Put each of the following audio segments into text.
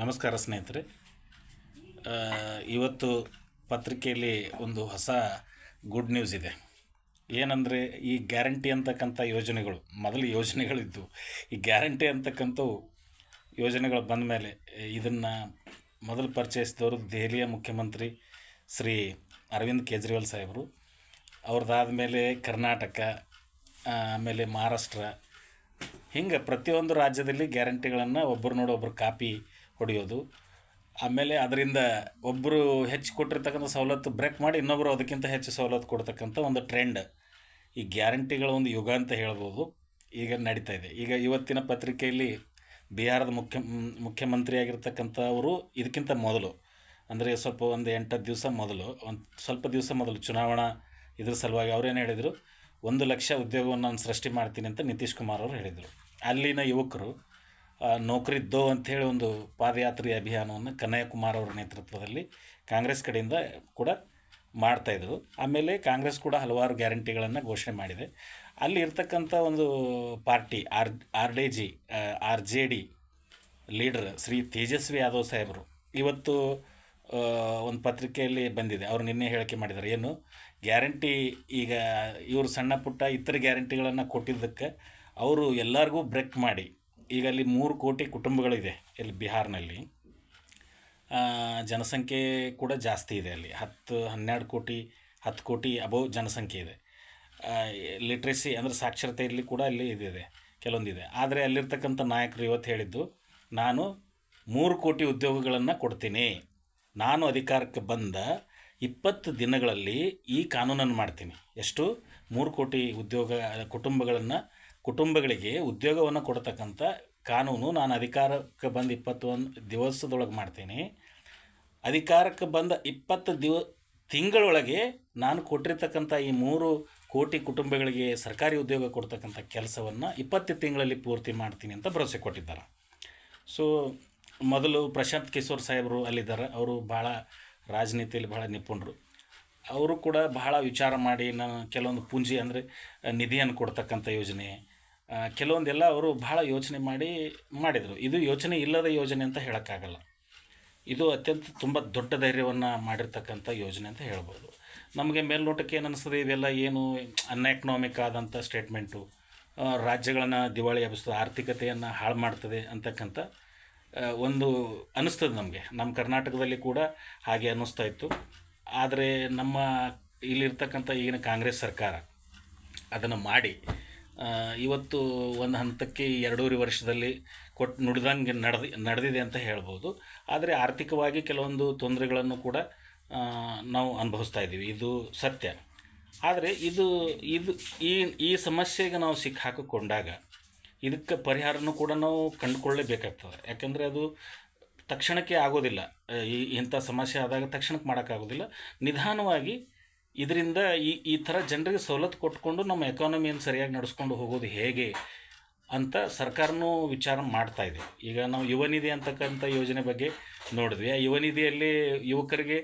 ನಮಸ್ಕಾರ ಸ್ನೇಹಿತರೆ. ಇವತ್ತು ಪತ್ರಿಕೆಯಲ್ಲಿ ಒಂದು ಹೊಸ ಗುಡ್ ನ್ಯೂಸ್ ಇದೆ. ಏನಂದರೆ ಈ ಗ್ಯಾರಂಟಿ ಅಂತಕ್ಕಂಥ ಯೋಜನೆಗಳು, ಮೊದಲು ಯೋಜನೆಗಳಿದ್ದವು ಈ ಗ್ಯಾರಂಟಿ ಅಂತಕ್ಕಂಥವು ಯೋಜನೆಗಳು ಬಂದ ಮೇಲೆ, ಇದನ್ನು ಮೊದಲು ಪರಿಚಯಿಸಿದವರು ದೆಹಲಿಯ ಮುಖ್ಯಮಂತ್ರಿ ಶ್ರೀ ಅರವಿಂದ್ ಕೇಜ್ರಿವಾಲ್ ಸಾಹೇಬರು. ಅವ್ರದ್ದಾದ ಮೇಲೆ ಕರ್ನಾಟಕ, ಆಮೇಲೆ ಮಹಾರಾಷ್ಟ್ರ, ಹಿಂಗೆ ಪ್ರತಿಯೊಂದು ರಾಜ್ಯದಲ್ಲಿ ಗ್ಯಾರಂಟಿಗಳನ್ನು ಒಬ್ಬರು ನೋಡಿ ಒಬ್ಬರು ಕಾಪಿ ಹೊಡೆಯೋದು ಆಮೇಲೆ ಅದರಿಂದ ಒಬ್ಬರು ಹೆಚ್ಚು ಕೊಟ್ಟಿರ್ತಕ್ಕಂಥ ಸವಲತ್ತು ಬ್ರೇಕ್ ಮಾಡಿ ಇನ್ನೊಬ್ಬರು ಅದಕ್ಕಿಂತ ಹೆಚ್ಚು ಸವಲತ್ತು ಕೊಡ್ತಕ್ಕಂಥ ಒಂದು ಟ್ರೆಂಡ್. ಈ ಗ್ಯಾರಂಟಿಗಳ ಒಂದು ಯುಗ ಅಂತ ಹೇಳ್ಬೋದು. ಈಗ ನಡೀತಾ ಇದೆ. ಈಗ ಇವತ್ತಿನ ಪತ್ರಿಕೆಯಲ್ಲಿ ಬಿಹಾರದ ಮುಖ್ಯ, ಮುಖ್ಯಮಂತ್ರಿಯಾಗಿರ್ತಕ್ಕಂಥವರು ಇದಕ್ಕಿಂತ ಮೊದಲು, ಅಂದರೆ ಸ್ವಲ್ಪ ಒಂದು ಎಂಟು ದಿವಸ ಮೊದಲು, ಒಂದು ಸ್ವಲ್ಪ ದಿವಸ ಮೊದಲು ಚುನಾವಣಾ ಇದ್ರ ಸಲುವಾಗಿ ಅವ್ರೇನು ಹೇಳಿದರು? ಒಂದು ಲಕ್ಷ ಉದ್ಯೋಗವನ್ನು ನಾನು ಸೃಷ್ಟಿ ಮಾಡ್ತೀನಿ ಅಂತ ನಿತೀಶ್ ಕುಮಾರ್ ಅವರು ಹೇಳಿದರು. ಅಲ್ಲಿನ ಯುವಕರು ಆ, ನೌಕರಿ ಅಂತ ಅಂಥೇಳಿ ಒಂದು ಪಾದಯಾತ್ರೆ ಅಭಿಯಾನವನ್ನು ಕನ್ನಯ್ಯಕುಮಾರ್ ಅವರ ನೇತೃತ್ವದಲ್ಲಿ ಕಾಂಗ್ರೆಸ್ ಕಡೆಯಿಂದ ಕೂಡ ಮಾಡ್ತಾಯಿದ್ರು ಆಮೇಲೆ ಕಾಂಗ್ರೆಸ್ ಕೂಡ ಹಲವಾರು ಗ್ಯಾರಂಟಿಗಳನ್ನು ಘೋಷಣೆ ಮಾಡಿದೆ. ಅಲ್ಲಿ ಇರ್ತಕ್ಕಂಥ ಒಂದು party R R D G R J D leader Shri Tejashwi Yadav ಸಾಹೇಬರು ಇವತ್ತು ಒಂದು ಪತ್ರಿಕೆಯಲ್ಲಿ ಬಂದಿದೆ. ಅವರು ನಿನ್ನೆ ಹೇಳಿಕೆ ಮಾಡಿದ್ದಾರೆ. ಏನು ಗ್ಯಾರಂಟಿ ಈಗ ಇವರು ಸಣ್ಣ ಪುಟ್ಟ ಇತರ ಗ್ಯಾರಂಟಿಗಳನ್ನು ಕೊಟ್ಟಿದ್ದಕ್ಕೆ ಅವರು ಎಲ್ಲರಿಗೂ ಬ್ರೇಕ್ ಮಾಡಿ ಈಗ ಅಲ್ಲಿ ಮೂರು ಕೋಟಿ ಕುಟುಂಬಗಳಿದೆ ಇಲ್ಲಿ ಬಿಹಾರ್ನಲ್ಲಿ. ಜನಸಂಖ್ಯೆ ಕೂಡ ಜಾಸ್ತಿ ಇದೆ ಅಲ್ಲಿ. ಹತ್ತು, ಹನ್ನೆರಡು ಕೋಟಿ, ಹತ್ತು ಕೋಟಿ ಅಬೌವ್ ಜನಸಂಖ್ಯೆ ಇದೆ. ಲಿಟ್ರೆಸಿ ಅಂದರೆ ಸಾಕ್ಷರತೆಯಲ್ಲಿ ಕೂಡ ಅಲ್ಲಿ ಇದಿದೆ ಕೆಲವೊಂದಿದೆ. ಆದರೆ ಅಲ್ಲಿರ್ತಕ್ಕಂಥ ನಾಯಕರು ಇವತ್ತು ಹೇಳಿದ್ದು, ನಾನು ಮೂರು ಕೋಟಿ ಉದ್ಯೋಗಗಳನ್ನು ಕೊಡ್ತೀನಿ. ನಾನು ಅಧಿಕಾರಕ್ಕೆ ಬಂದ ಇಪ್ಪತ್ತು ದಿನಗಳಲ್ಲಿ ಈ ಕಾನೂನನ್ನು ಮಾಡ್ತೀನಿ. ಎಷ್ಟು? ಮೂರು ಕೋಟಿ ಉದ್ಯೋಗ ಕುಟುಂಬಗಳನ್ನು ಕುಟುಂಬಗಳಿಗೆ ಉದ್ಯೋಗವನ್ನು ಕೊಡ್ತಕ್ಕಂಥ ಕಾನೂನು ನಾನು ಅಧಿಕಾರಕ್ಕೆ ಬಂದು ಇಪ್ಪತ್ತೊಂದು ದಿವಸದೊಳಗೆ ಮಾಡ್ತೀನಿ. ಅಧಿಕಾರಕ್ಕೆ ಬಂದ ಇಪ್ಪತ್ತು ದಿವ, ತಿಂಗಳೊಳಗೆ ನಾನು ಕೊಟ್ಟಿರ್ತಕ್ಕಂಥ ಈ ಮೂರು ಕೋಟಿ ಕುಟುಂಬಗಳಿಗೆ ಸರ್ಕಾರಿ ಉದ್ಯೋಗ ಕೊಡ್ತಕ್ಕಂಥ ಕೆಲಸವನ್ನು ಇಪ್ಪತ್ತು ತಿಂಗಳಲ್ಲಿ ಪೂರ್ತಿ ಮಾಡ್ತೀನಿ ಅಂತ ಭರವಸೆ ಕೊಟ್ಟಿದ್ದಾರೆ. ಸೊ ಮೊದಲು ಪ್ರಶಾಂತ್ ಕಿಶೋರ್ ಸಾಹೇಬರು ಅಲ್ಲಿದ್ದಾರೆ. ಅವರು ಭಾಳ ರಾಜನೀತಿಯಲ್ಲಿ ಭಾಳ ನಿಪುಣರು. ಅವರು ಕೂಡ ಬಹಳ ವಿಚಾರ ಮಾಡಿ ನಾನು ಕೆಲವೊಂದು ಪೂಂಜಿ ಅಂದರೆ, ನಿಧಿಯನ್ನು ಕೊಡ್ತಕ್ಕಂಥ ಯೋಜನೆ ಕೆಲವೊಂದೆಲ್ಲ ಅವರು ಬಹಳ ಯೋಚನೆ ಮಾಡಿ ಮಾಡಿದರು. ಇದು ಯೋಚನೆ ಇಲ್ಲದ ಯೋಜನೆ ಅಂತ ಹೇಳೋಕ್ಕಾಗಲ್ಲ. ಇದು ಅತ್ಯಂತ ತುಂಬ ದೊಡ್ಡ ಧೈರ್ಯವನ್ನು ಮಾಡಿರ್ತಕ್ಕಂಥ ಯೋಜನೆ ಅಂತ ಹೇಳ್ಬೋದು. ನಮಗೆ ಮೇಲ್ನೋಟಕ್ಕೆ ಏನು ಅನಿಸ್ತದೆ ಇವೆಲ್ಲ ಏನು ಅನ್ಎಕನಾಮಿಕ್ ಆದಂಥ ಸ್ಟೇಟ್ಮೆಂಟು ರಾಜ್ಯಗಳನ್ನು ದಿವಾಳಿ ಹಬ್ಬಿಸ್ತದೆ, ಆರ್ಥಿಕತೆಯನ್ನು ಹಾಳು ಮಾಡ್ತದೆ ಅಂತಕ್ಕಂಥ ಒಂದು ಅನ್ನಿಸ್ತದೆ ನಮಗೆ. ನಮ್ಮ ಕರ್ನಾಟಕದಲ್ಲಿ ಕೂಡ ಹಾಗೆ ಅನ್ನಿಸ್ತಾ ಇತ್ತು. ಆದರೆ ನಮ್ಮ ಇಲ್ಲಿರ್ತಕ್ಕಂಥ ಈಗಿನ ಕಾಂಗ್ರೆಸ್ ಸರ್ಕಾರ ಅದನ್ನು ಮಾಡಿ ಇವತ್ತು ಒಂದು ಹಂತಕ್ಕೆ ಎರಡೂವರೆ ವರ್ಷದಲ್ಲಿ ಕೊಟ್ಟು ನುಡಿದಂಗೆ ನಡೆದಿ ನಡೆದಿದೆ ಅಂತ ಹೇಳ್ಬೋದು. ಆದರೆ ಆರ್ಥಿಕವಾಗಿ ಕೆಲವೊಂದು ತೊಂದರೆಗಳನ್ನು ಕೂಡ ನಾವು ಅನುಭವಿಸ್ತಾ ಇದ್ದೀವಿ. ಇದು ಸತ್ಯ. ಆದರೆ ಇದು ಇದು ಈ ಈ ಸಮಸ್ಯೆಗೆ ನಾವು ಸಿಕ್ಕಾಕಿಕೊಂಡಾಗ ಇದಕ್ಕೆ ಪರಿಹಾರನೂ ಕೂಡ ನಾವು ಕಂಡುಕೊಳ್ಳೇಬೇಕಾಗ್ತದೆ. ಯಾಕೆಂದರೆ ಅದು ತಕ್ಷಣಕ್ಕೆ ಆಗೋದಿಲ್ಲ. ಈ ಇಂಥ ಸಮಸ್ಯೆ ಆದಾಗ ತಕ್ಷಣಕ್ಕೆ ಮಾಡೋಕ್ಕಾಗೋದಿಲ್ಲ. ನಿಧಾನವಾಗಿ ಇದರಿಂದ ಈ ಈ ಥರ ಜನರಿಗೆ ಸವಲತ್ತು ಕೊಟ್ಕೊಂಡು ನಮ್ಮ ಎಕಾನಮಿಯನ್ನು ಸರಿಯಾಗಿ ನಡೆಸ್ಕೊಂಡು ಹೋಗೋದು ಹೇಗೆ ಅಂತ ಸರ್ಕಾರನೂ ವಿಚಾರ ಮಾಡ್ತಾ ಇದೆ. ಈಗ ನಾವು ಯುವ ನಿಧಿ ಅಂತಕ್ಕಂಥ ಯೋಜನೆ ಬಗ್ಗೆ ನೋಡಿದ್ವಿ. ಆ ಯುವ ನಿಧಿಯಲ್ಲಿ ಯುವಕರಿಗೆ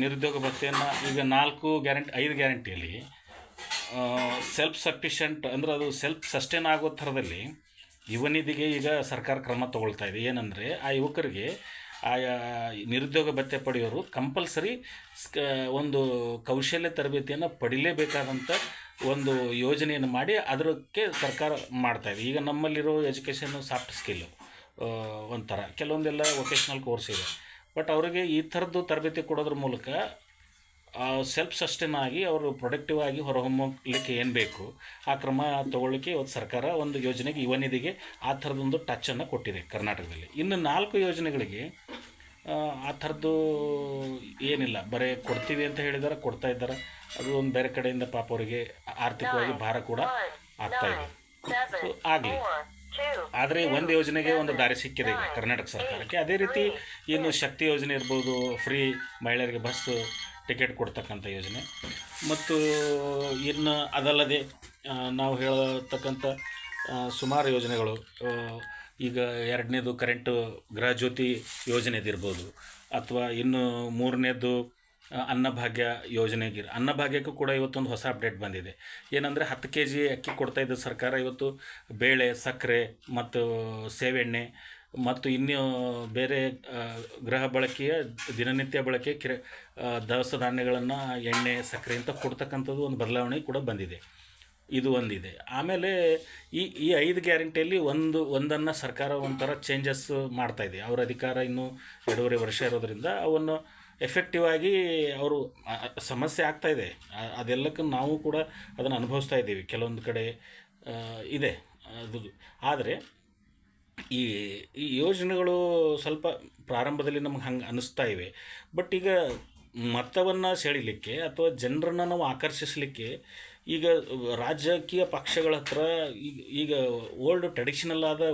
ನಿರುದ್ಯೋಗ ಭತ್ಯೆಯನ್ನು ಈಗ ನಾಲ್ಕು ಗ್ಯಾರಂಟಿ, ಐದು ಗ್ಯಾರಂಟಿಯಲ್ಲಿ ಸೆಲ್ಫ್ ಸಫಿಷಿಯಂಟ್ ಅಂದ್ರೆ ಅದು ಸೆಲ್ಫ್ ಸಸ್ಟೈನ್ ಆಗೋ ಥರದಲ್ಲಿ ಯುವ ನಿಧಿಗೆ ಈಗ ಸರ್ಕಾರ ಕ್ರಮ ತಗೊಳ್ತಾ ಇದೆ. ಏನಂದರೆ ಆ ಯುವಕರಿಗೆ ಆಯಾ ನಿರುದ್ಯೋಗ ಭತ್ಯೆ ಪಡೆಯೋರು ಕಂಪಲ್ಸರಿ ಒಂದು ಕೌಶಲ್ಯ ತರಬೇತಿಯನ್ನು ಪಡಿಲೇಬೇಕಾದಂಥ ಒಂದು ಯೋಜನೆಯನ್ನು ಮಾಡಿ ಅದಕ್ಕೆ ಸರ್ಕಾರ ಮಾಡ್ತಾಯಿದೆ ಈಗ ನಮ್ಮಲ್ಲಿರೋ ಎಜುಕೇಷನ್ ಸಾಫ್ಟ್ ಸ್ಕಿಲ್ಲು ಒಂಥರ. ಕೆಲವೊಂದೆಲ್ಲ ವೊಕೇಶ್ನಲ್ ಕೋರ್ಸ್ ಇದೆ. ಬಟ್ ಅವರಿಗೆ ಈ ಥರದ್ದು ತರಬೇತಿ ಕೊಡೋದ್ರ ಮೂಲಕ ಸೆಲ್ಫ್ ಸಸ್ಟೈನ್ ಆಗಿ ಅವರು ಪ್ರೊಡಕ್ಟಿವ್ ಆಗಿ ಹೊರಹೊಮ್ಮಲಿಕ್ಕೆ ಏನು ಬೇಕು ಆ ಕ್ರಮ ತಗೊಳ್ಳಿಕ್ಕೆ ಇವತ್ತು ಸರ್ಕಾರ ಒಂದು ಯೋಜನೆಗೆ ಯುವ ನಿಧಿಗೆ ಆ ಥರದೊಂದು ಟಚ್ಚನ್ನು ಕೊಟ್ಟಿದೆ ಕರ್ನಾಟಕದಲ್ಲಿ. ಇನ್ನು ನಾಲ್ಕು ಯೋಜನೆಗಳಿಗೆ ಆ, ಥರದ್ದು ಏನಿಲ್ಲ. ಬರೀ ಕೊಡ್ತೀವಿ ಅಂತ ಹೇಳಿದಾರೆ ಕೊಡ್ತಾ ಇದ್ದಾರೆ. ಅದು ಒಂದು ಬೇರೆ ಕಡೆಯಿಂದ ಪಾಪ ಅವರಿಗೆ ಆರ್ಥಿಕವಾಗಿ ಭಾರ ಕೂಡ ಆಗ್ತಾ ಇದೆ. ಸೊ ಆಗಲಿ. ಆದರೆ ಒಂದು ಯೋಜನೆಗೆ ಒಂದು ದಾರಿ ಸಿಕ್ಕಿದೆ ಈಗ ಕರ್ನಾಟಕ ಸರ್ಕಾರಕ್ಕೆ. ಅದೇ ರೀತಿ ಏನು ಶಕ್ತಿ ಯೋಜನೆ ಇರ್ಬೋದು ಫ್ರೀ ಮಹಿಳೆಯರಿಗೆ ಬಸ್ ಟಿಕೆಟ್ ಕೊಡ್ತಕ್ಕಂಥ ಯೋಜನೆ. ಮತ್ತು ಇನ್ನು ಅದಲ್ಲದೆ ನಾವು ಹೇಳತಕ್ಕಂಥ ಸುಮಾರು ಯೋಜನೆಗಳು ಈಗ ಎರಡನೇದು ಕರೆಂಟು ಗೃಹಜ್ಯೋತಿ ಯೋಜನೆದಿರ್ಬೋದು ಅಥವಾ ಇನ್ನು ಮೂರನೇದು ಅನ್ನಭಾಗ್ಯ ಯೋಜನೆಗೆ ಅನ್ನಭಾಗ್ಯಕ್ಕೂ ಕೂಡ ಇವತ್ತೊಂದು ಹೊಸ ಅಪ್ಡೇಟ್ ಬಂದಿದೆ. ಏನಂದರೆ ಹತ್ತು ಕೆ ಜಿ ಅಕ್ಕಿ ಕೊಡ್ತಾಯಿದ್ದ ಸರ್ಕಾರ ಇವತ್ತು ಬೇಳೆ, ಸಕ್ಕರೆ ಮತ್ತು ಸೇವೆಣ್ಣೆ ಮತ್ತು ಇನ್ನು ಬೇರೆ ಗೃಹ ಬಳಕೆಯ, ದಿನನಿತ್ಯ ಬಳಕೆ, ಕಿರೆ ದವಸ ಧಾನ್ಯಗಳನ್ನು ಎಣ್ಣೆ, ಸಕ್ಕರೆ ಅಂತ ಕೊಡ್ತಕ್ಕಂಥದ್ದು ಒಂದು ಬದಲಾವಣೆ ಕೂಡ ಬಂದಿದೆ. ಇದು ಒಂದಿದೆ. ಆಮೇಲೆ ಈ ಈ ಐದು ಗ್ಯಾರಂಟಿಯಲ್ಲಿ ಒಂದು, ಒಂದನ್ನು ಸರ್ಕಾರ ಒಂಥರ ಚೇಂಜಸ್ ಇದೆ. ಅವರ ಅಧಿಕಾರ ಇನ್ನೂ ಎರಡೂವರೆ ವರ್ಷ ಇರೋದರಿಂದ ಅವನ್ನು ಎಫೆಕ್ಟಿವ್ ಆಗಿ ಅವರು ಸಮಸ್ಯೆ ಆಗ್ತಾ ಇದೆ. ಅದೆಲ್ಲಕ್ಕೂ ನಾವು ಕೂಡ ಅದನ್ನು ಅನುಭವಿಸ್ತಾ ಇದ್ದೀವಿ. ಕೆಲವೊಂದು ಕಡೆ ಇದೆ. ಅದು, ಆದರೆ ಈ ಈ ಯೋಜನೆಗಳು ಸ್ವಲ್ಪ ಪ್ರಾರಂಭದಲ್ಲಿ ನಮ್ಗೆ ಹಂಗೆ ಅನ್ನಿಸ್ತಾ ಇವೆ. ಬಟ್ ಈಗ ಮತವನ್ನು ಸೆಳಿಲಿಕ್ಕೆ ಅಥವಾ ಜನರನ್ನು ನಾವು ಆಕರ್ಷಿಸಲಿಕ್ಕೆ ಈಗ ರಾಜಕೀಯ ಪಕ್ಷಗಳ ಹತ್ರ ಈಗ ಈಗ ಓಲ್ಡ್ ಟ್ರೆಡಿಷನಲ್ ಆದ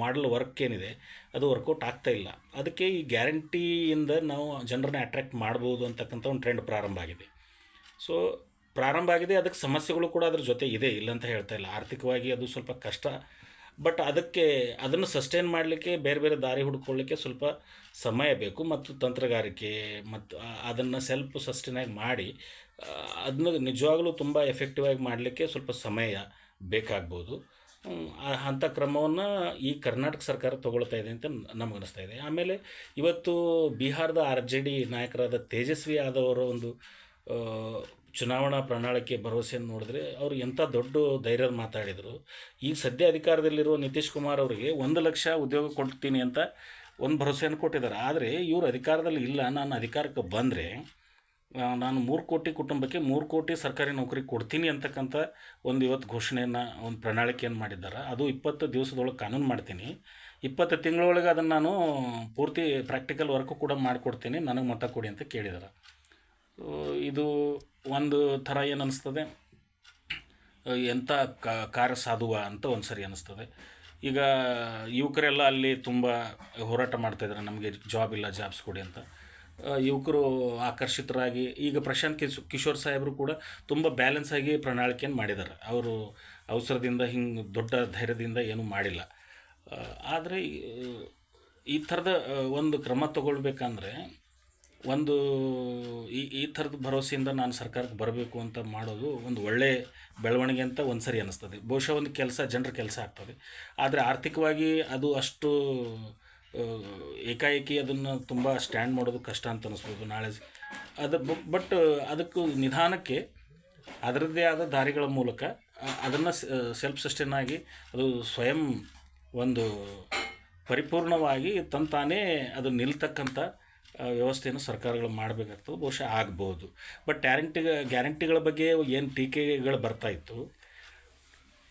ಮಾಡಲ್ ವರ್ಕ್ ಏನಿದೆ, ಅದು ವರ್ಕೌಟ್ ಆಗ್ತಾ ಇಲ್ಲ. ಅದಕ್ಕೆ ಈ ಗ್ಯಾರಂಟಿಯಿಂದ ನಾವು ಜನರನ್ನ ಅಟ್ರ್ಯಾಕ್ಟ್ ಮಾಡ್ಬೋದು ಅಂತಕ್ಕಂಥ ಒಂದು ಟ್ರೆಂಡ್ ಪ್ರಾರಂಭ ಆಗಿದೆ. ಸೊ ಪ್ರಾರಂಭ ಆಗಿದೆ, ಅದಕ್ಕೆ ಸಮಸ್ಯೆಗಳು ಕೂಡ ಅದ್ರ ಜೊತೆ ಇದೆ, ಇಲ್ಲ ಅಂತ ಹೇಳ್ತಾ ಇಲ್ಲ. ಆರ್ಥಿಕವಾಗಿ ಅದು ಸ್ವಲ್ಪ ಕಷ್ಟ ಬಟ್ ಅದಕ್ಕೆ ಅದನ್ನು ಸಸ್ಟೈನ್ ಮಾಡಲಿಕ್ಕೆ ಬೇರೆ ಬೇರೆ ದಾರಿ ಹುಡ್ಕೊಳ್ಳಿಕ್ಕೆ ಸ್ವಲ್ಪ ಸಮಯ ಬೇಕು ಮತ್ತು ತಂತ್ರಗಾರಿಕೆ ಮತ್ತು ಅದನ್ನು ಸೆಲ್ಫ್ ಸಸ್ಟೈನ್ ಆಗಿ ಮಾಡಿ ಅದನ್ನ ನಿಜವಾಗಲೂ ತುಂಬ ಎಫೆಕ್ಟಿವ್ ಆಗಿ ಮಾಡಲಿಕ್ಕೆ ಸ್ವಲ್ಪ ಸಮಯ ಬೇಕಾಗ್ಬೋದು. ಅಂಥ ಕ್ರಮವನ್ನು ಈ ಕರ್ನಾಟಕ ಸರ್ಕಾರ ತಗೊಳ್ತಾ ಇದೆ ಅಂತ ನಮಗನಿಸ್ತಾ ಇದೆ. ಆಮೇಲೆ ಇವತ್ತು ಬಿಹಾರದ ಆರ್ ಜೆ ಡಿ ನಾಯಕರಾದ ತೇಜಸ್ವಿ ಯಾದವ್ ಒಂದು ಚುನಾವಣಾ ಪ್ರಣಾಳಿಕೆ ಭರವಸೆಯನ್ನು ನೋಡಿದ್ರೆ ಅವರು ಎಂಥ ದೊಡ್ಡ ಧೈರ್ಯದ ಮಾತಾಡಿದರು. ಈಗ ಸದ್ಯ ಅಧಿಕಾರದಲ್ಲಿರುವ ನಿತೀಶ್ ಕುಮಾರ್ ಅವರಿಗೆ ಒಂದು ಲಕ್ಷ ಉದ್ಯೋಗ ಕೊಡ್ತೀನಿ ಅಂತ ಒಂದು ಭರವಸೆಯನ್ನು ಕೊಟ್ಟಿದ್ದಾರೆ. ಆದರೆ ಇವರು ಅಧಿಕಾರದಲ್ಲಿ ಇಲ್ಲ. ನಾನು ಅಧಿಕಾರಕ್ಕೆ ಬಂದರೆ ನಾನು ಮೂರು ಕೋಟಿ ಕುಟುಂಬಕ್ಕೆ ಮೂರು ಕೋಟಿ ಸರ್ಕಾರಿ ನೌಕರಿ ಕೊಡ್ತೀನಿ ಅಂತಕ್ಕಂಥ ಒಂದು ಇವತ್ತು ಘೋಷಣೆಯನ್ನು, ಒಂದು ಪ್ರಣಾಳಿಕೆಯನ್ನು ಮಾಡಿದ್ದಾರೆ. ಅದು ಇಪ್ಪತ್ತು ದಿವಸದೊಳಗೆ ಕಾನೂನು ಮಾಡ್ತೀನಿ. ಇಪ್ಪತ್ತು ತಿಂಗಳೊಳಗೆ ಅದನ್ನು ನಾನು ಪೂರ್ತಿ ಪ್ರಾಕ್ಟಿಕಲ್ ವರ್ಕು ಕೂಡ ಮಾಡಿಕೊಡ್ತೀನಿ. ನನಗೆ ಮತ ಕೊಡಿ ಅಂತ ಕೇಳಿದ್ದಾರೆ. ಇದು ಒಂದು ಥರ ಏನು ಅನ್ನಿಸ್ತದೆ ಎಂಥ ಕ- ಕಾರ್ಯ ಸಾಧುವ ಅಂತ ಒಂದು ಸರಿ ಅನ್ನಿಸ್ತದೆ ಈಗ ಯುವಕರೆಲ್ಲ ಅಲ್ಲಿ ತುಂಬ ಹೋರಾಟ ಮಾಡ್ತಾಯಿದ್ದಾರೆ ನಮಗೆ ಜಾಬ್ ಇಲ್ಲ ಜಾಬ್ಸ್ ಕೊಡಿ ಅಂತ. ಯುವಕರು ಆಕರ್ಷಿತರಾಗಿ, ಈಗ ಪ್ರಶಾಂತ್ ಕಿಶೋ, ಕಿಶೋರ್ ಸಾಹೇಬರು ಕೂಡ ತುಂಬ ಬ್ಯಾಲೆನ್ಸ್ ಆಗಿ ಪ್ರಣಾಳಿಕೆಯನ್ನು ಮಾಡಿದ್ದಾರೆ ಅವರು ಅವಸರದಿಂದ ಹಿಂಗೆ ದೊಡ್ಡ ಧೈರ್ಯದಿಂದ ಏನೂ ಮಾಡಿಲ್ಲ. ಆದರೆ ಈ ಥರದ ಒಂದು ಕ್ರಮ ತಗೊಳ್ಬೇಕಂದ್ರೆ ಒಂದು ಈ ಈ ಥರದ ಭರವಸೆಯಿಂದ ನಾನು ಸರ್ಕಾರಕ್ಕೆ ಬರಬೇಕು ಅಂತ ಮಾಡೋದು ಒಂದು ಒಳ್ಳೆ ಬೆಳವಣಿಗೆ ಅಂತ ಒಂದು ಸರಿ ಅನ್ನಿಸ್ತದೆ. ಬಹುಶಃ ಒಂದು ಕೆಲಸ, ಜನರ ಕೆಲಸ ಆಗ್ತದೆ. ಆದರೆ ಆರ್ಥಿಕವಾಗಿ ಅದು ಅಷ್ಟು ಏಕಾಏಕಿ ಅದನ್ನು ತುಂಬ ಸ್ಟ್ಯಾಂಡ್ ಮಾಡೋದು ಕಷ್ಟ ಅಂತ ಅನ್ನಿಸ್ಬೋದು ನಾಳೆ. ಅದು, ಬಟ್ ಅದಕ್ಕೂ ನಿಧಾನಕ್ಕೆ ಅದರದ್ದೇ ಆದ ದಾರಿಗಳ ಮೂಲಕ ಅದನ್ನು ಸೆಲ್ಫ್ ಸಸ್ಟೈನ್ ಆಗಿ ಅದು ಸ್ವಯಂ ಒಂದು ಪರಿಪೂರ್ಣವಾಗಿ ತಂತಾನೇ ಅದು ನಿಲ್ತಕ್ಕಂಥ ವ್ಯವಸ್ಥೆಯನ್ನು ಸರ್ಕಾರಗಳು ಮಾಡಬೇಕಾಗ್ತದೆ, ಬಹುಶಃ ಆಗ್ಬೋದು. ಬಟ್ ಗ್ಯಾರಂಟಿ ಗ್ಯಾರಂಟಿಗಳ ಬಗ್ಗೆ ಏನು ಟೀಕೆಗಳು ಬರ್ತಾ ಇತ್ತು?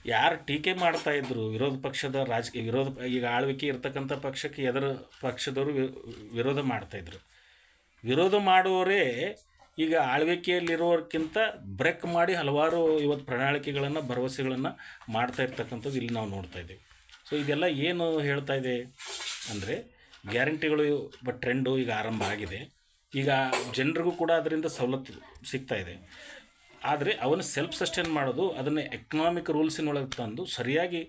ಯಾರು ಟೀಕೆ ಮಾಡ್ತಾ ಇದ್ರು? ವಿರೋಧ ಪಕ್ಷದ ರಾಜಕೀಯ ವಿರೋಧ ಈಗ ಆಳ್ವಿಕೆ ಇರತಕ್ಕಂಥ ಪಕ್ಷಕ್ಕೆ ಎದುರು, ಪಕ್ಷದವರು ವಿರೋಧ ಮಾಡ್ತಾಯಿದ್ರು ವಿರೋಧ ಮಾಡುವವರೇ ಈಗ ಆಳ್ವಿಕೆಯಲ್ಲಿರೋರ್ಕಿಂತ ಬ್ರೇಕ್ ಮಾಡಿ ಹಲವಾರು ಇವತ್ತು ಪ್ರಣಾಳಿಕೆಗಳನ್ನು, ಭರವಸೆಗಳನ್ನು ಮಾಡ್ತಾ ಇರ್ತಕ್ಕಂಥದ್ದು ಇಲ್ಲಿ ನಾವು ನೋಡ್ತಾ ಇದ್ದೀವಿ. ಸೊ ಇದೆಲ್ಲ ಏನು ಹೇಳ್ತಾ ಇದೆ ಅಂದರೆ ಗ್ಯಾರಂಟಿಗಳು ಬಟ್ ಟ್ರೆಂಡು ಈಗ ಆರಂಭ ಆಗಿದೆ. ಈಗ ಜನರಿಗೂ ಕೂಡ ಅದರಿಂದ ಸವಲತ್ತು ಸಿಗ್ತಾ ಇದೆ. ಆದರೆ ಅವನು ಸೆಲ್ಫ್ ಸಸ್ಟೈನ್ ಮಾಡೋದು, ಅದನ್ನು ಎಕನಾಮಿಕ್ ರೂಲ್ಸಿನೊಳಗೆ ತಂದು ಸರಿಯಾಗಿ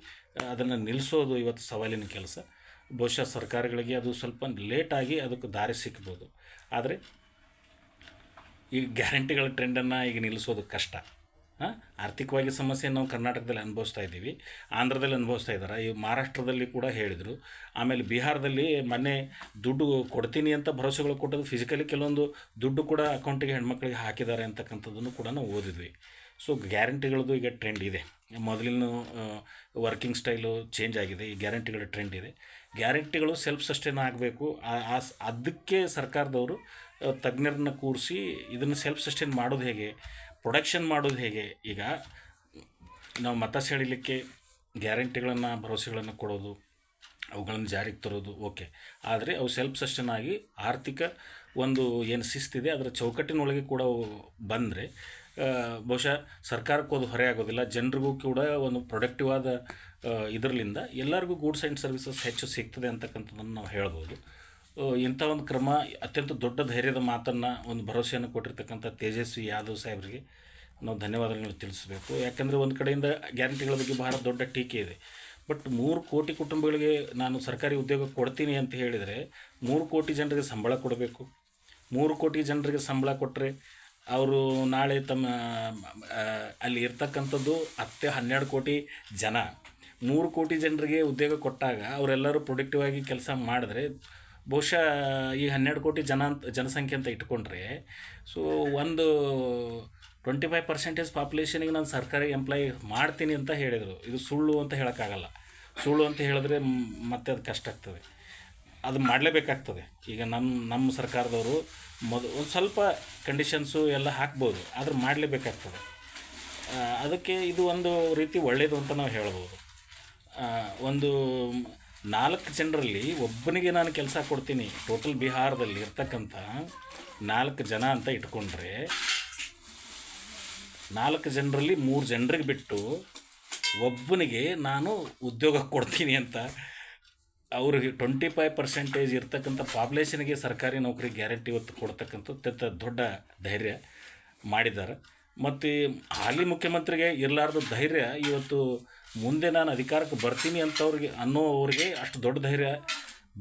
ಅದನ್ನು ನಿಲ್ಲಿಸೋದು ಇವತ್ತು ಸವಾಲಿನ ಕೆಲಸ. ಬಹುಶಃ ಸರ್ಕಾರಗಳಿಗೆ ಅದು ಸ್ವಲ್ಪ ಲೇಟಾಗಿ ಅದಕ್ಕೆ ದಾರಿ ಸಿಕ್ಬೋದು. ಆದರೆ ಈ ಗ್ಯಾರಂಟಿಗಳ ಟ್ರೆಂಡನ್ನು ಈಗ ನಿಲ್ಲಿಸೋದು ಕಷ್ಟ. ಆರ್ಥಿಕವಾಗಿ ಸಮಸ್ಯೆ ನಾವು ಕರ್ನಾಟಕದಲ್ಲಿ ಅನುಭವಿಸ್ತಾ ಇದ್ದೀವಿ. ಆಂಧ್ರದಲ್ಲಿ ಅನುಭವಿಸ್ತಾ ಇದ್ದಾರೆ. ಈ ಮಹಾರಾಷ್ಟ್ರದಲ್ಲಿ ಕೂಡ ಹೇಳಿದರು. ಆಮೇಲೆ ಬಿಹಾರದಲ್ಲಿ ಮೊನ್ನೆ ದುಡ್ಡು ಕೊಡ್ತೀನಿ ಅಂತ ಭರವಸೆಗಳು ಕೊಟ್ಟದ್ದು ಫಿಸಿಕಲಿ ಕೆಲವೊಂದು ದುಡ್ಡು ಕೂಡ ಅಕೌಂಟಿಗೆ ಹೆಣ್ಮಕ್ಳಿಗೆ ಹಾಕಿದ್ದಾರೆ ಅಂತಕ್ಕಂಥದ್ದನ್ನು ಕೂಡ ನಾವು ಓದಿದ್ವಿ. ಸೊ ಗ್ಯಾರಂಟಿಗಳದ್ದು ಈಗ ಟ್ರೆಂಡ್ ಇದೆ. ಮೊದಲಿನ ವರ್ಕಿಂಗ್ ಸ್ಟೈಲು ಚೇಂಜ್ ಆಗಿದೆ. ಈ ಗ್ಯಾರಂಟಿಗಳ ಟ್ರೆಂಡ್ ಇದೆ. ಗ್ಯಾರಂಟಿಗಳು ಸೆಲ್ಫ್ ಸಸ್ಟೈನ್ ಆಗಬೇಕು. ಅದಕ್ಕೆ ಸರ್ಕಾರದವರು ತಜ್ಞರನ್ನ ಕೂರಿಸಿ ಇದನ್ನು ಸೆಲ್ಫ್ ಸಸ್ಟೈನ್ ಮಾಡೋದು ಹೇಗೆ? ಪ್ರೊಡಕ್ಷನ್ ಮಾಡೋದು ಹೇಗೆ? ಈಗ ನಾವು ಮತ ಸೆಳಿಲಿಕ್ಕೆ ಗ್ಯಾರಂಟಿಗಳನ್ನು, ಭರವಸೆಗಳನ್ನು ಕೊಡೋದು, ಅವುಗಳನ್ನು ಜಾರಿಗೆ ತರೋದು, ಓಕೆ. ಆದರೆ ಅವು ಸೆಲ್ಫ್ ಸಸ್ಟನ್ ಆಗಿ ಆರ್ಥಿಕ ಒಂದು ಏನು ಶಿಸ್ತಿದೆ ಅದರ ಚೌಕಟ್ಟಿನೊಳಗೆ ಕೂಡ ಅವು ಬಂದರೆ ಬಹುಶಃ ಸರ್ಕಾರಕ್ಕೂ ಅದು ಹೊರೆ ಆಗೋದಿಲ್ಲ. ಜನರಿಗೂ ಕೂಡ ಒಂದು ಪ್ರೊಡಕ್ಟಿವ್ ಆದ ಇದರಲ್ಲಿಂದ ಎಲ್ಲರಿಗೂ ಗೂಡ್ಸ್ ಆ್ಯಂಡ್ ಸರ್ವಿಸಸ್ ಹೆಚ್ಚು ಸಿಗ್ತದೆ ಅಂತಕ್ಕಂಥದ್ದನ್ನು ನಾವು ಹೇಳ್ಬೋದು. ಇಂಥ ಒಂದು ಕ್ರಮ, ಅತ್ಯಂತ ದೊಡ್ಡ ಧೈರ್ಯದ ಮಾತನ್ನು ಒಂದು ಭರವಸೆಯನ್ನು ಕೊಟ್ಟಿರ್ತಕ್ಕಂಥ ತೇಜಸ್ವಿ ಯಾದವ್ ಸಾಹೇಬರಿಗೆ ನಾವು ಧನ್ಯವಾದಗಳು ತಿಳಿಸಬೇಕು. ಯಾಕಂದರೆ ಒಂದು ಕಡೆಯಿಂದ ಗ್ಯಾರಂಟಿಗಳ ಬಗ್ಗೆ ಬಹಳ ದೊಡ್ಡ ಟೀಕೆ ಇದೆ. ಬಟ್ ಮೂರು ಕೋಟಿ ಕುಟುಂಬಗಳಿಗೆ ನಾನು ಸರ್ಕಾರಿ ಉದ್ಯೋಗ ಕೊಡ್ತೀನಿ ಅಂತ ಹೇಳಿದರೆ ಮೂರು ಕೋಟಿ ಜನರಿಗೆ ಸಂಬಳ ಕೊಡಬೇಕು. ಮೂರು ಕೋಟಿ ಜನರಿಗೆ ಸಂಬಳ ಕೊಟ್ಟರೆ ಅವರು ನಾಳೆ ತಮ್ಮ ಅಲ್ಲಿ ಇರ್ತಕ್ಕಂಥದ್ದು ಹತ್ತೆ, ಹನ್ನೆರಡು ಕೋಟಿ ಜನ. ಮೂರು ಕೋಟಿ ಜನರಿಗೆ ಉದ್ಯೋಗ ಕೊಟ್ಟಾಗ ಅವರೆಲ್ಲರೂ ಪ್ರೊಡಕ್ಟಿವ್ ಆಗಿ ಕೆಲಸ ಮಾಡಿದ್ರೆ ಬಹುಶಃ ಈ ಹನ್ನೆರಡು ಕೋಟಿ ಜನ ಅಂತ, ಜನಸಂಖ್ಯೆ ಅಂತ ಇಟ್ಕೊಂಡ್ರೆ ಸೊ ಒಂದು ಟ್ವೆಂಟಿ ಫೈವ್ ಪರ್ಸೆಂಟೇಜ್ ಪಾಪ್ಯುಲೇಷನಿಗೆ ನಾನು ಸರ್ಕಾರಿ ಎಂಪ್ಲಾಯ್ ಮಾಡ್ತೀನಿ ಅಂತ ಹೇಳಿದರು. ಇದು ಸುಳ್ಳು ಅಂತ ಹೇಳೋಕ್ಕಾಗಲ್ಲ. ಸುಳ್ಳು ಅಂತ ಹೇಳಿದ್ರೆ ಮತ್ತೆ ಅದು ಕಷ್ಟ ಆಗ್ತದೆ. ಅದು ಮಾಡಲೇಬೇಕಾಗ್ತದೆ. ಈಗ ನಮ್ಮ ನಮ್ಮ ಸರ್ಕಾರದವರು ಮೊದಲು ಒಂದು ಸ್ವಲ್ಪ ಕಂಡೀಷನ್ಸು ಎಲ್ಲ ಹಾಕ್ಬೋದು, ಆದ್ರೆ ಮಾಡಲೇಬೇಕಾಗ್ತದೆ. ಅದಕ್ಕೆ ಇದು ಒಂದು ರೀತಿ ಒಳ್ಳೆಯದು ಅಂತ ನಾವು ಹೇಳ್ಬೋದು. ಒಂದು ನಾಲ್ಕು ಜನರಲ್ಲಿ ಒಬ್ಬನಿಗೆ ನಾನು ಕೆಲಸ ಕೊಡ್ತೀನಿ ಟೋಟಲ್ ಬಿಹಾರದಲ್ಲಿ ಇರ್ತಕ್ಕಂಥ ನಾಲ್ಕು ಜನ ಅಂತ ಇಟ್ಕೊಂಡ್ರೆ, ನಾಲ್ಕು ಜನರಲ್ಲಿ ಮೂರು ಜನರಿಗೆ ಬಿಟ್ಟು ಒಬ್ಬನಿಗೆ ನಾನು ಉದ್ಯೋಗ ಕೊಡ್ತೀನಿ ಅಂತ ಅವ್ರಿಗೆ ಟ್ವೆಂಟಿ ಫೈವ್ ಪರ್ಸೆಂಟೇಜ್ ಇರ್ತಕ್ಕಂಥ ಪಾಪ್ಯುಲೇಷನ್ಗೆ ಸರ್ಕಾರಿ ನೌಕರಿ ಗ್ಯಾರಂಟಿ ಇವತ್ತು ಕೊಡ್ತಕ್ಕಂಥ ಅತ್ಯಂತ ದೊಡ್ಡ ಧೈರ್ಯ ಮಾಡಿದ್ದಾರೆ. ಮತ್ತು ಹಾಲಿ ಮುಖ್ಯಮಂತ್ರಿಗೆ ಇರಲಾರ್ದ ಧೈರ್ಯ ಇವತ್ತು ಮುಂದೆ ನಾನು ಅಧಿಕಾರಕ್ಕೆ ಬರ್ತೀನಿ ಅಂತವ್ರಿಗೆ ಅನ್ನೋವ್ರಿಗೆ ಅಷ್ಟು ದೊಡ್ಡ ಧೈರ್ಯ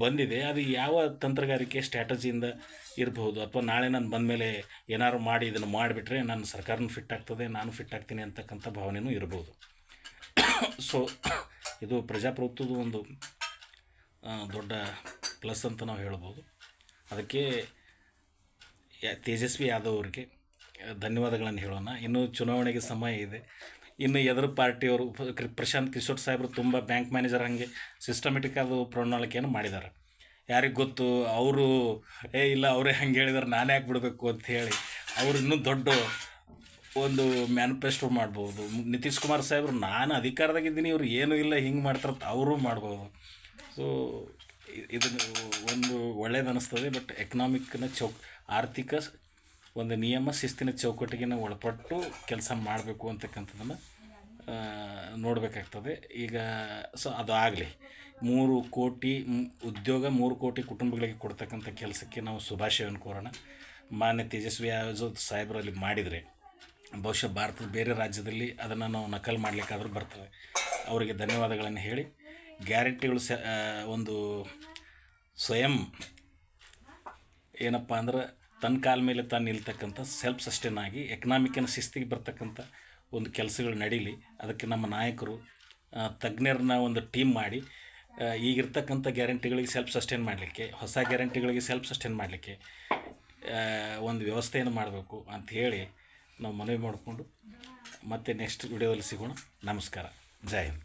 ಬಂದಿದೆ. ಅದು ಯಾವ ತಂತ್ರಗಾರಿಕೆ ಸ್ಟ್ರಾಟಜಿಯಿಂದ ಇರಬಹುದು ಅಥವಾ ನಾಳೆ ನಾನು ಬಂದಮೇಲೆ ಏನಾದ್ರು ಮಾಡಿ ಇದನ್ನು ಮಾಡಿಬಿಟ್ರೆ ನನ್ನ ಸರ್ಕಾರನೂ ಫಿಟ್ ಆಗ್ತದೆ, ನಾನು ಫಿಟ್ ಆಗ್ತೀನಿ ಅಂತಕ್ಕಂಥ ಭಾವನೆಯೂ ಇರ್ಬೋದು ಸೊ ಇದು ಪ್ರಜಾಪ್ರಭುತ್ವದ ಒಂದು ದೊಡ್ಡ ಪ್ಲಸ್ ಅಂತ ನಾವು ಹೇಳ್ಬೋದು ಅದಕ್ಕೆ ತೇಜಸ್ವಿ ಯಾದವ್ ಅವರಿಗೆ ಧನ್ಯವಾದಗಳನ್ನು ಹೇಳೋಣ. ಇನ್ನೂ ಚುನಾವಣೆಗೆ ಸಮಯ ಇದೆ. ಇನ್ನು ಎದುರು ಪಾರ್ಟಿಯವರು ಪ್ರಶಾಂತ್ ಕಿಶೋರ್ ಸಾಹೇಬರು ತುಂಬ ಬ್ಯಾಂಕ್ ಮ್ಯಾನೇಜರ್ ಹಾಗೆ ಸಿಸ್ಟಮೆಟಿಕ್ ಆದ ಪ್ರಣಾಳಿಕೆಯನ್ನು ಮಾಡಿದ್ದಾರೆ. ಯಾರಿಗೆ ಗೊತ್ತು? ಅವರು, ಏ, ಇಲ್ಲ, ಅವರೇ ಹಂಗೆ ಹೇಳಿದಾರೆ, ನಾನೇ ಯಾಕೆ ಬಿಡಬೇಕು ಅಂತ ಹೇಳಿ ಅವ್ರು ಇನ್ನೂ ದೊಡ್ಡ ಒಂದು ಮ್ಯಾನಿಫೆಸ್ಟೋ ಮಾಡ್ಬೋದು. ನಿತೀಶ್ ಕುಮಾರ್ ಸಾಹೇಬ್ರು, ನಾನು ಅಧಿಕಾರದಾಗಿದ್ದೀನಿ, ಇವ್ರು ಏನೂ ಇಲ್ಲ, ಹಿಂಗೆ ಮಾಡ್ತಾರಂತ ಅವರು ಮಾಡ್ಬೋದು. ಸೊ ಇದನ್ನು ಒಂದು ಒಳ್ಳೇದು ಅನ್ನಿಸ್ತದೆ ಬಟ್ ಎಕನಾಮಿಕ್ನ ಚೌಕ್, ಆರ್ಥಿಕ ಒಂದು ನಿಯಮ ಶಿಸ್ತಿನ ಚೌಕಟ್ಟಿಗೆ ಒಳಪಟ್ಟು ಕೆಲಸ ಮಾಡಬೇಕು ಅಂತಕ್ಕಂಥದ್ದನ್ನು ನೋಡಬೇಕಾಗ್ತದೆ. ಈಗ, ಸೊ ಅದು ಆಗಲಿ. ಮೂರು ಕೋಟಿ ಉದ್ಯೋಗ ಮೂರು ಕೋಟಿ ಕುಟುಂಬಗಳಿಗೆ ಕೊಡ್ತಕ್ಕಂಥ ಕೆಲಸಕ್ಕೆ ನಾವು ಶುಭಾಶಯವನ್ನು ಕೋರೋಣ. ಮಾನ್ಯ ತೇಜಸ್ವಿ ಯಾದವ್ ಸಾಹೇಬರಲ್ಲಿ ಮಾಡಿದರೆ, ಬಹುಶಃ ಭಾರತದ ಬೇರೆ ರಾಜ್ಯದಲ್ಲಿ ಅದನ್ನು ನಾವು ನಕಲು ಮಾಡಲಿಕ್ಕಾದರೂ ಬರ್ತವೆ. ಅವರಿಗೆ ಧನ್ಯವಾದಗಳನ್ನು ಹೇಳಿ, ಗ್ಯಾರಂಟಿಗಳು ಸ ಒಂದು ಸ್ವಯಂ ಏನಪ್ಪ ಅಂದ್ರೆ ತನ್ನ ಕಾಲ ಮೇಲೆ ತಾನು ನಿಲ್ತಕ್ಕಂಥ ಸೆಲ್ಫ್ ಸಸ್ಟೇನ್ ಆಗಿ ಎಕನಾಮಿಕ್ಕಿನ ಶಿಸ್ತಿಗೆ ಬರ್ತಕ್ಕಂಥ ಒಂದು ಕೆಲಸಗಳು ನಡೀಲಿ, ಅದಕ್ಕೆ ನಮ್ಮ ನಾಯಕರು ತಜ್ಞರನ್ನ ಒಂದು ಟೀಮ್ ಮಾಡಿ ಈಗಿರ್ತಕ್ಕಂಥ ಗ್ಯಾರಂಟಿಗಳಿಗೆ ಸೆಲ್ಫ್ ಸಸ್ಟೇನ್ ಮಾಡಲಿಕ್ಕೆ, ಹೊಸ ಗ್ಯಾರಂಟಿಗಳಿಗೆ ಸೆಲ್ಫ್ ಸಸ್ಟೇನ್ ಮಾಡಲಿಕ್ಕೆ ಒಂದು ವ್ಯವಸ್ಥೆಯನ್ನು ಮಾಡಬೇಕು ಅಂತ ಹೇಳಿ ನಾವು ಮನವಿ ಮಾಡಿಕೊಂಡು ಮತ್ತೆ ನೆಕ್ಸ್ಟ್ ವಿಡಿಯೋದಲ್ಲಿ ಸಿಗೋಣ. ನಮಸ್ಕಾರ. ಜೈ ಹಿಂದ್.